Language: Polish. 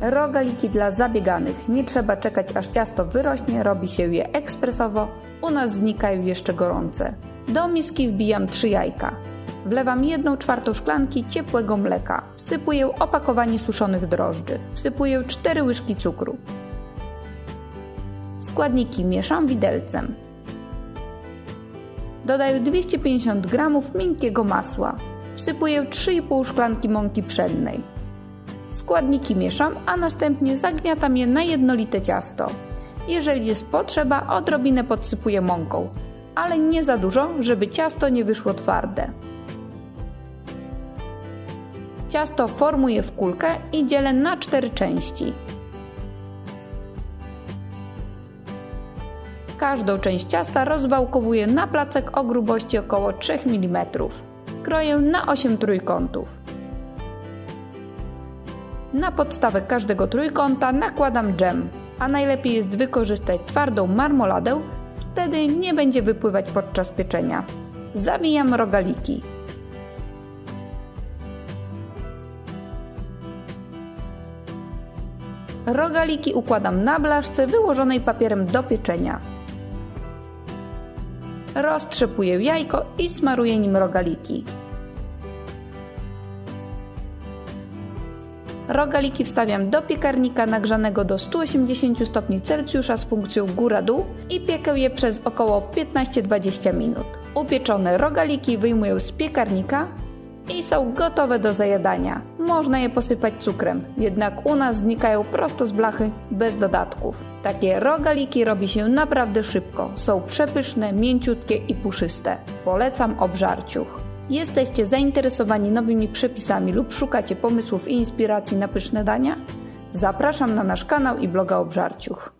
Rogaliki dla zabieganych. Nie trzeba czekać aż ciasto wyrośnie, robi się je ekspresowo. U nas znikają jeszcze gorące. Do miski wbijam 3 jajka. Wlewam 1 czwartą szklanki ciepłego mleka. Wsypuję opakowanie suszonych drożdży. Wsypuję 4 łyżki cukru. Składniki mieszam widelcem. Dodaję 250 g miękkiego masła. Wsypuję 3,5 szklanki mąki pszennej. Składniki mieszam, a następnie zagniatam je na jednolite ciasto. Jeżeli jest potrzeba, odrobinę podsypuję mąką, ale nie za dużo, żeby ciasto nie wyszło twarde. Ciasto formuję w kulkę i dzielę na cztery części. Każdą część ciasta rozwałkowuję na placek o grubości około 3 mm. Kroję na 8 trójkątów. Na podstawę każdego trójkąta nakładam dżem, a najlepiej jest wykorzystać twardą marmoladę, wtedy nie będzie wypływać podczas pieczenia. Zawijam rogaliki. Rogaliki układam na blaszce wyłożonej papierem do pieczenia. Roztrzepuję jajko i smaruję nim rogaliki. Rogaliki wstawiam do piekarnika nagrzanego do 180 stopni Celsjusza z funkcją góra-dół i piekę je przez około 15-20 minut. Upieczone rogaliki wyjmuję z piekarnika i są gotowe do zajadania. Można je posypać cukrem, jednak u nas znikają prosto z blachy bez dodatków. Takie rogaliki robi się naprawdę szybko. Są przepyszne, mięciutkie i puszyste. Polecam obżarciuch. Jesteście zainteresowani nowymi przepisami lub szukacie pomysłów i inspiracji na pyszne dania? Zapraszam na nasz kanał i bloga Obżarciuch.